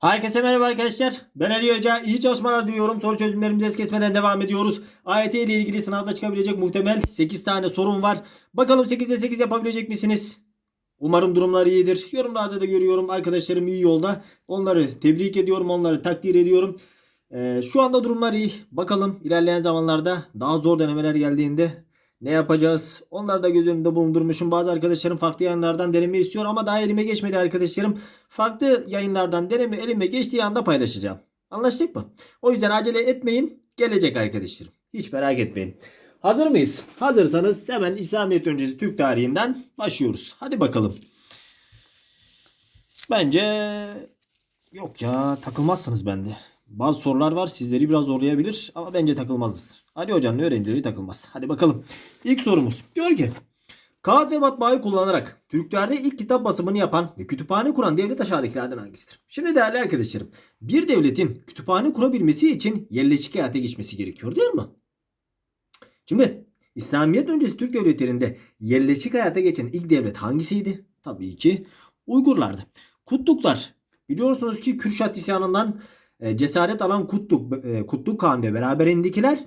Herkese merhaba arkadaşlar. Ben Ali Hoca. İyi çalışmalar diliyorum. Soru çözümlerimize es kesmeden devam ediyoruz. AYT ile ilgili sınavda çıkabilecek muhtemel 8 tane sorun var. Bakalım 8'e 8 yapabilecek misiniz? Umarım durumlar iyidir. Yorumlarda da görüyorum arkadaşlarım iyi yolda. Onları tebrik ediyorum. Onları takdir ediyorum. Ee, şu anda durumlar iyi. Bakalım ilerleyen zamanlarda daha zor denemeler geldiğinde ne yapacağız? Onları da göz önünde bulundurmuşum. Bazı arkadaşlarım farklı yayınlardan deneme istiyor ama daha elime geçmedi arkadaşlarım. Farklı yayınlardan deneme elime geçtiği anda paylaşacağım. Anlaştık mı? O yüzden acele etmeyin. Gelecek arkadaşlarım. Hiç merak etmeyin. Hazır mıyız? Hazırsanız hemen İslamiyet öncesi Türk tarihinden başlıyoruz. Hadi bakalım. Bence yok ya takılmazsınız bende. Bazı sorular var sizleri biraz zorlayabilir ama bence takılmazsınız. Ali Hoca'nın öğrencileri takılmaz. Hadi bakalım. İlk sorumuz. Diyor ki Kağıt ve matbaayı kullanarak Türklerde ilk kitap basımını yapan ve kütüphane kuran devlet aşağıdakilerden hangisidir? Şimdi değerli arkadaşlarım, bir devletin kütüphane kurabilmesi için yerleşik hayata geçmesi gerekiyor değil mi? Şimdi İslamiyet öncesi Türk devletlerinde yerleşik hayata geçen ilk devlet hangisiydi? Tabii ki Uygurlardı. Kutluklar. Biliyorsunuz ki Kürşat isyanından cesaret alan Kutluk, e, Kutluk Kağan ve beraberindekiler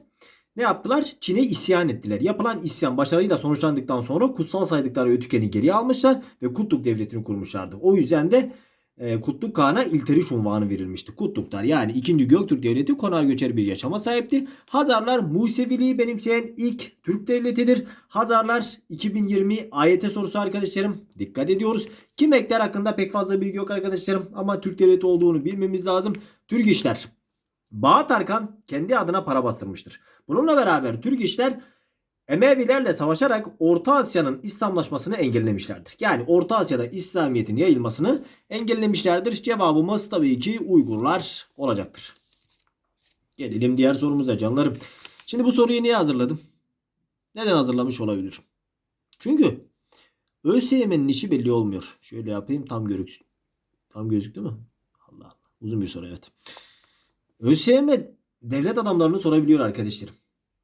ne yaptılar? Çin'e isyan ettiler. Yapılan isyan başarıyla sonuçlandıktan sonra kutsal saydıkları Ötüken'i geri almışlar ve Kutluk Devleti'ni kurmuşlardı. O yüzden de e, Kutluk Kağan'a İlteriş unvanı verilmişti. Kutluklar yani 2. Göktürk Devleti konağa göçer bir yaşama sahipti. Hazarlar Museviliği benimseyen ilk Türk devletidir. Hazarlar 2020 AYT sorusu arkadaşlarım. Dikkat ediyoruz. Kim ekler hakkında pek fazla bilgi yok arkadaşlarım ama Türk devleti olduğunu bilmemiz lazım. Türk işler. Bağat Arkan kendi adına para bastırmıştır. Bununla beraber Türk işler Emevilerle savaşarak Orta Asya'nın İslamlaşmasını engellemişlerdir. Yani Orta Asya'da İslamiyet'in yayılmasını engellemişlerdir. Cevabımız tabii ki Uygurlar olacaktır. Gelelim diğer sorumuza canlarım. Şimdi bu soruyu niye hazırladım? Neden hazırlamış olabilir? Çünkü ÖSYM'nin işi belli olmuyor. Şöyle yapayım tam gözüksün. Tam gözüktü mü? Uzun bir soru evet. ÖSYM devlet adamlarını sorabiliyor arkadaşlarım.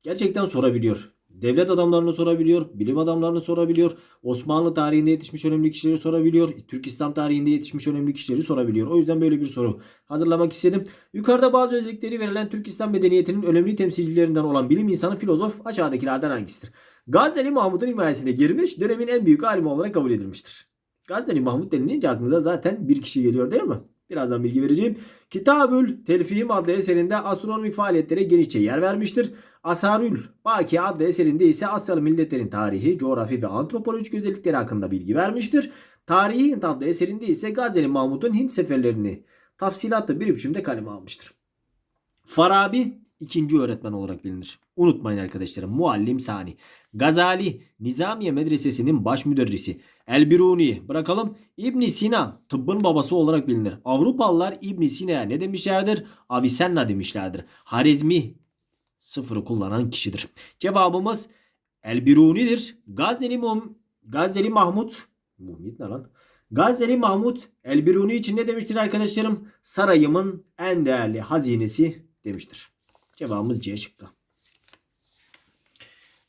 Gerçekten sorabiliyor. Devlet adamlarını sorabiliyor, bilim adamlarını sorabiliyor, Osmanlı tarihinde yetişmiş önemli kişileri sorabiliyor, Türk İslam tarihinde yetişmiş önemli kişileri sorabiliyor. O yüzden böyle bir soru hazırlamak istedim. Yukarıda bazı özellikleri verilen Türk İslam medeniyetinin önemli temsilcilerinden olan bilim insanı filozof aşağıdakilerden hangisidir? Gazeli Mahmud'un himayesine girmiş, dönemin en büyük alimi olarak kabul edilmiştir. Gazeli Mahmud denilince aklınıza zaten bir kişi geliyor değil mi? Birazdan bilgi vereceğim. Kitabül Telfihim adlı eserinde astronomik faaliyetlere genişçe yer vermiştir. Asarül Baki adlı eserinde ise Asyalı milletlerin tarihi, coğrafi ve antropolojik özellikleri hakkında bilgi vermiştir. Tarihi Hint adlı eserinde ise Gazeli Mahmud'un Hint seferlerini tafsilatlı bir biçimde kaleme almıştır. Farabi ikinci öğretmen olarak bilinir. Unutmayın arkadaşlarım. Muallim Sani. Gazali Nizamiye Medresesi'nin baş müderrisi. El-Biruni bırakalım. İbn Sina tıbbın babası olarak bilinir. Avrupalılar İbn Sina'ya ne demişlerdir? Avicenna demişlerdir. Harizmi sıfırı kullanan kişidir. Cevabımız El-Biruni'dir. Gazeli, Mum, Gazeli Mahmud Muhmit ne lan? Gazeli Mahmud El-Biruni için ne demiştir arkadaşlarım? Sarayımın en değerli hazinesi demiştir. Cevabımız C şıkkı.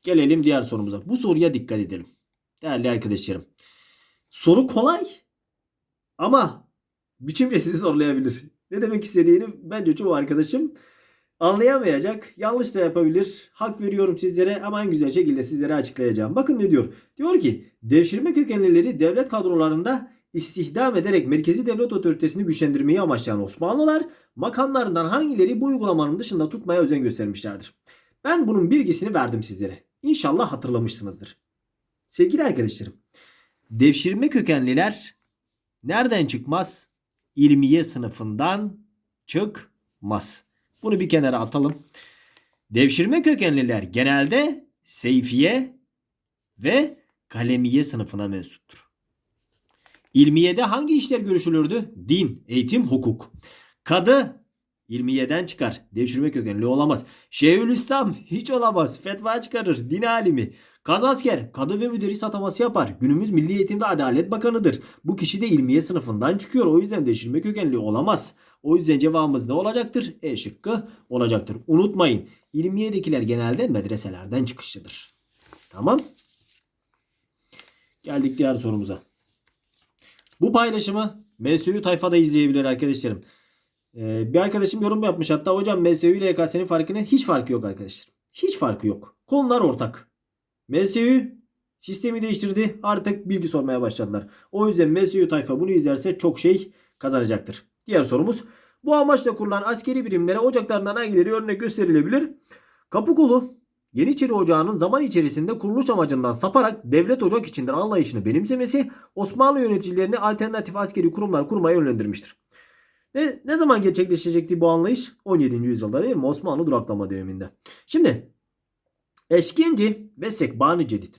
Gelelim diğer sorumuza. Bu soruya dikkat edelim. Değerli arkadaşlarım. Soru kolay ama biçimce sizi zorlayabilir. Ne demek istediğini bence çoğu arkadaşım anlayamayacak. Yanlış da yapabilir. Hak veriyorum sizlere ama en güzel şekilde sizlere açıklayacağım. Bakın ne diyor. Diyor ki devşirme kökenlileri devlet kadrolarında istihdam ederek merkezi devlet otoritesini güçlendirmeyi amaçlayan Osmanlılar makamlarından hangileri bu uygulamanın dışında tutmaya özen göstermişlerdir. Ben bunun bilgisini verdim sizlere. İnşallah hatırlamışsınızdır. Sevgili arkadaşlarım, devşirme kökenliler nereden çıkmaz? İlmiye sınıfından çıkmaz. Bunu bir kenara atalım. Devşirme kökenliler genelde seyfiye ve kalemiye sınıfına mensuptur. İlmiyede hangi işler görüşülürdü? Din, eğitim, hukuk. Kadı ilmiyeden çıkar. Devşirme kökenli olamaz. Şeyhülislam hiç olamaz. Fetva çıkarır. Din alimi. Kazasker kadı ve müderris ataması yapar. Günümüz Milli Eğitim ve Adalet Bakanıdır. Bu kişi de ilmiye sınıfından çıkıyor. O yüzden devşirme kökenli olamaz. O yüzden cevabımız ne olacaktır? E şıkkı olacaktır. Unutmayın. İlmiyedekiler genelde medreselerden çıkışlıdır. Tamam. Geldik diğer sorumuza. Bu paylaşımı MSU tayfada izleyebilir arkadaşlarım. Ee, bir arkadaşım yorum yapmış hatta hocam MSU ile YKS'nin farkı ne? Hiç farkı yok arkadaşlar. Hiç farkı yok. Konular ortak. MSU sistemi değiştirdi. Artık bilgi sormaya başladılar. O yüzden MSU tayfa bunu izlerse çok şey kazanacaktır. Diğer sorumuz. Bu amaçla kurulan askeri birimlere ocaklarından hangileri örnek gösterilebilir? Kapıkulu Yeniçeri Ocağı'nın zaman içerisinde kuruluş amacından saparak devlet ocak içinden anlayışını benimsemesi Osmanlı yöneticilerini alternatif askeri kurumlar kurmaya yönlendirmiştir. Ne, ne zaman gerçekleşecekti bu anlayış? 17. yüzyılda değil mi? Osmanlı duraklama döneminde. Şimdi Eşkinci ve Sekbani Cedid.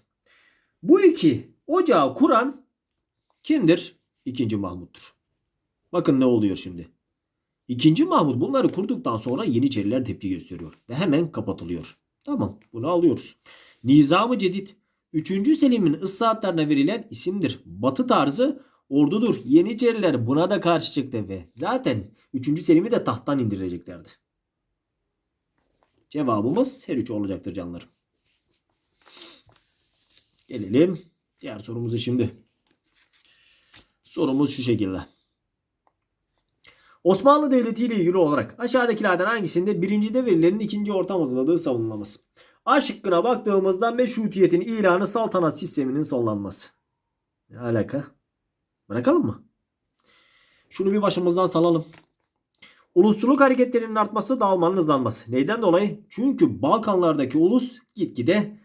Bu iki ocağı kuran kimdir? İkinci Mahmut'tur. Bakın ne oluyor şimdi. İkinci Mahmut bunları kurduktan sonra Yeniçeriler tepki gösteriyor ve hemen kapatılıyor. Tamam bunu alıyoruz. Nizam-ı Cedid 3. Selim'in ıslahatlarına verilen isimdir. Batı tarzı ordudur. Yeniçeriler buna da karşı çıktı ve zaten 3. Selim'i de tahttan indireceklerdi. Cevabımız her üç olacaktır canlarım. Gelelim diğer sorumuzu şimdi. Sorumuz şu şekilde. Osmanlı Devleti ile ilgili olarak aşağıdakilerden hangisinde birincide verilerin ikinci ortam hazırladığı savunulmaz? A şıkkına baktığımızda meşrutiyetin ilanı saltanat sisteminin sonlanması. Ne alaka? Bırakalım mı? Şunu bir başımızdan salalım. Ulusçuluk hareketlerinin artması dağılmanın hızlanması. Neyden dolayı? Çünkü Balkanlardaki ulus gitgide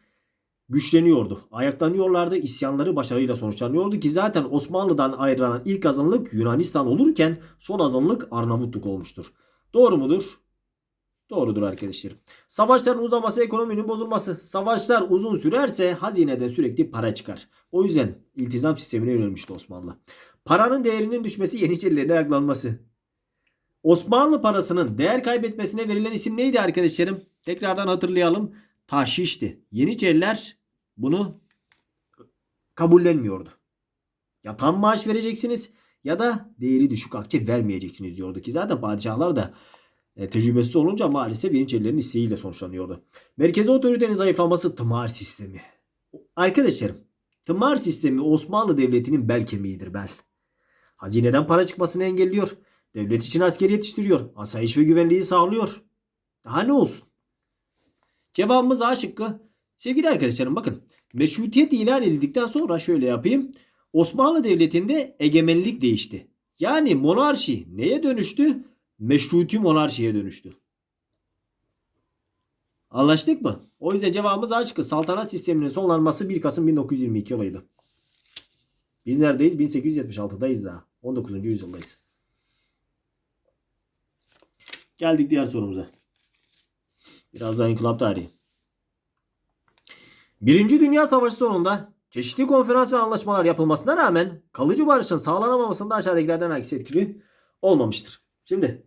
güçleniyordu. Ayaklanıyorlardı. İsyanları başarıyla sonuçlanıyordu ki zaten Osmanlı'dan ayrılan ilk azınlık Yunanistan olurken son azınlık Arnavutluk olmuştur. Doğru mudur? Doğrudur arkadaşlarım. Savaşların uzaması ekonominin bozulması. Savaşlar uzun sürerse hazineden sürekli para çıkar. O yüzden iltizam sistemine yönelmişti Osmanlı. Paranın değerinin düşmesi Yeniçerilerin ayaklanması. Osmanlı parasının değer kaybetmesine verilen isim neydi arkadaşlarım? Tekrardan hatırlayalım. Taşişti. Yeniçeriler bunu kabullenmiyordu. Ya tam maaş vereceksiniz ya da değeri düşük akçe vermeyeceksiniz diyordu ki zaten padişahlar da e, tecrübesiz olunca maalesef Yeniçerilerin isteğiyle sonuçlanıyordu. Merkezi otoritenin zayıflaması tımar sistemi. Arkadaşlarım tımar sistemi Osmanlı Devleti'nin bel kemiğidir bel. Hazineden para çıkmasını engelliyor. Devlet için asker yetiştiriyor. Asayiş ve güvenliği sağlıyor. Daha ne olsun? Cevabımız A şıkkı. Sevgili arkadaşlarım bakın. Meşrutiyet ilan edildikten sonra şöyle yapayım. Osmanlı Devleti'nde egemenlik değişti. Yani monarşi neye dönüştü? Meşruti monarşiye dönüştü. Anlaştık mı? O yüzden cevabımız A şıkkı. Saltanat sisteminin sonlanması 1 Kasım 1922 olaydı. Biz neredeyiz? 1876'dayız daha. 19. yüzyıldayız. Geldik diğer sorumuza. Biraz daha inkılap tarihi. Birinci Dünya Savaşı sonunda çeşitli konferans ve anlaşmalar yapılmasına rağmen kalıcı barışın sağlanamamasında aşağıdakilerden hangisi etkili olmamıştır. Şimdi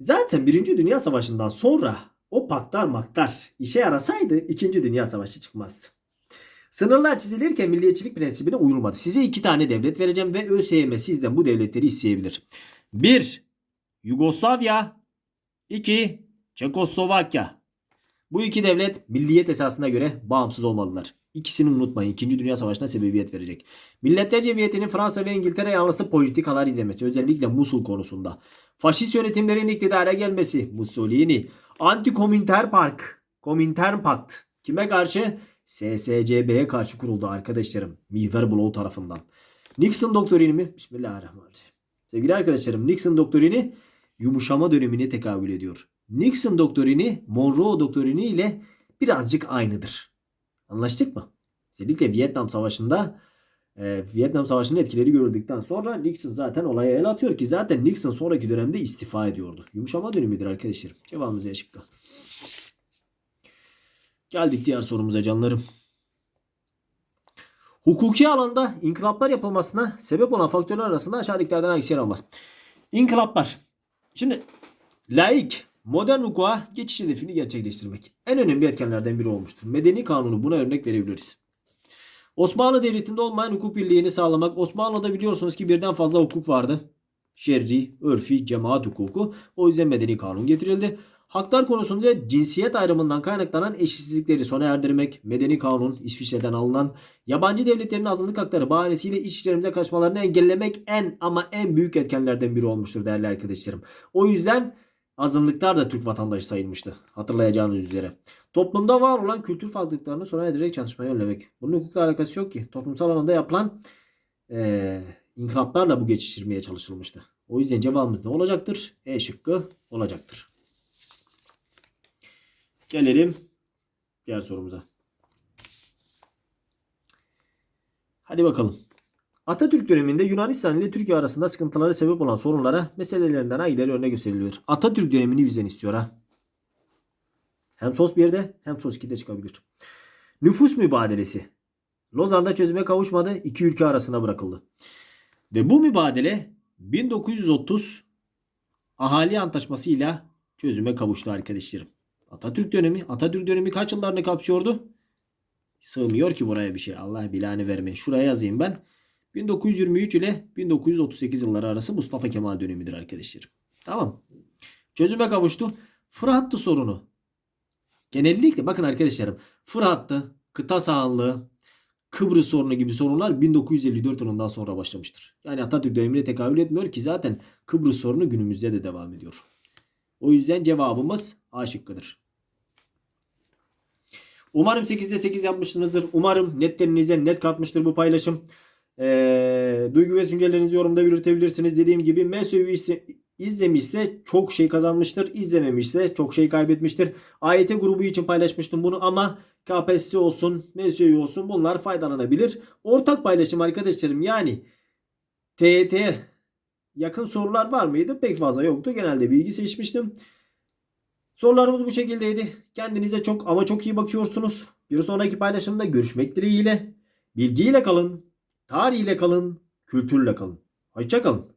zaten Birinci Dünya Savaşı'ndan sonra o paktar maktar işe yarasaydı İkinci Dünya Savaşı çıkmazdı. Sınırlar çizilirken milliyetçilik prensibine uyulmadı. Size iki tane devlet vereceğim ve ÖSYM sizden bu devletleri isteyebilir. 1. Yugoslavya 2. Çekoslovakya. Bu iki devlet milliyet esasına göre bağımsız olmalılar. İkisini unutmayın. İkinci Dünya Savaşı'na sebebiyet verecek. Milletler Cemiyeti'nin Fransa ve İngiltere yanlısı politikalar izlemesi. Özellikle Musul konusunda. Faşist yönetimlerin iktidara gelmesi. Mussolini. Anti-Kominternpark. Kominternpakt. Kime karşı? SSCB'ye karşı kuruldu arkadaşlarım. Mihver Blow tarafından. Nixon doktrini mi? Bismillahirrahmanirrahim. Sevgili arkadaşlarım Nixon doktrini yumuşama dönemine tekabül ediyor. Nixon doktrini Monroe doktrini ile birazcık aynıdır. Anlaştık mı? Özellikle Vietnam Savaşı'nda e, Vietnam Savaşı'nın etkileri görüldükten sonra Nixon zaten olaya el atıyor ki zaten Nixon sonraki dönemde istifa ediyordu. Yumuşama dönemidir arkadaşlarım. Cevabımız E. Geldik diğer sorumuza canlarım. Hukuki alanda inkılaplar yapılmasına sebep olan faktörler arasında aşağıdakilerden hangisi yer almaz? İnkılaplar. Şimdi laik, modern hukuka geçiş hedefini gerçekleştirmek en önemli etkenlerden biri olmuştur. Medeni kanunu buna örnek verebiliriz. Osmanlı Devleti'nde olmayan hukuk birliğini sağlamak. Osmanlı'da biliyorsunuz ki birden fazla hukuk vardı. Şerri, örfi, cemaat hukuku. O yüzden medeni kanun getirildi. Haklar konusunda cinsiyet ayrımından kaynaklanan eşitsizlikleri sona erdirmek, medeni kanun, İsviçre'den alınan yabancı devletlerin azınlık hakları bahanesiyle iç işlerimize kaçmalarını engellemek en ama en büyük etkenlerden biri olmuştur değerli arkadaşlarım. O yüzden azınlıklar da Türk vatandaşı sayılmıştı. Hatırlayacağınız üzere. Toplumda var olan kültür farklılıklarını sona erdirerek çalışmaya önlemek. Bunun hukukla alakası yok ki. Toplumsal alanda yapılan eee inkılaplarla bu geçiştirmeye çalışılmıştı. O yüzden cevabımız ne olacaktır? E şıkkı olacaktır. Gelelim diğer sorumuza. Hadi bakalım. Atatürk döneminde Yunanistan ile Türkiye arasında sıkıntılara sebep olan sorunlara meselelerinden hangileri örnek gösteriliyor? Atatürk dönemini bizden istiyor ha. Hem sos 1'de hem sos 2'de çıkabilir. Nüfus mübadelesi. Lozan'da çözüme kavuşmadı. iki ülke arasında bırakıldı. Ve bu mübadele 1930 Ahali Antlaşması ile çözüme kavuştu arkadaşlarım. Atatürk dönemi, Atatürk dönemi kaç yıllarını kapsıyordu? Sığmıyor ki buraya bir şey. Allah bilanı verme. Şuraya yazayım ben. 1923 ile 1938 yılları arası Mustafa Kemal dönemidir arkadaşlarım. Tamam. Çözüme kavuştu. Fırat'tı sorunu. Genellikle bakın arkadaşlarım. Fırat'tı, kıta sahanlığı, Kıbrıs sorunu gibi sorunlar 1954 yılından sonra başlamıştır. Yani Atatürk dönemine tekabül etmiyor ki zaten Kıbrıs sorunu günümüzde de devam ediyor. O yüzden cevabımız A şıkkıdır. Umarım 8'de 8 yapmışsınızdır. Umarım netlerinize net katmıştır bu paylaşım. Ee, duygu ve düşüncelerinizi yorumda belirtebilirsiniz. Dediğim gibi Mesut'u izlemişse çok şey kazanmıştır. İzlememişse çok şey kaybetmiştir. AYT grubu için paylaşmıştım bunu ama KPSS olsun, MSU olsun bunlar faydalanabilir. Ortak paylaşım arkadaşlarım yani TYT yakın sorular var mıydı? Pek fazla yoktu. Genelde bilgi seçmiştim. Sorularımız bu şekildeydi. Kendinize çok ama çok iyi bakıyorsunuz. Bir sonraki paylaşımda görüşmek dileğiyle. Bilgiyle kalın, tarihiyle kalın, kültürle kalın. Hoşça kalın.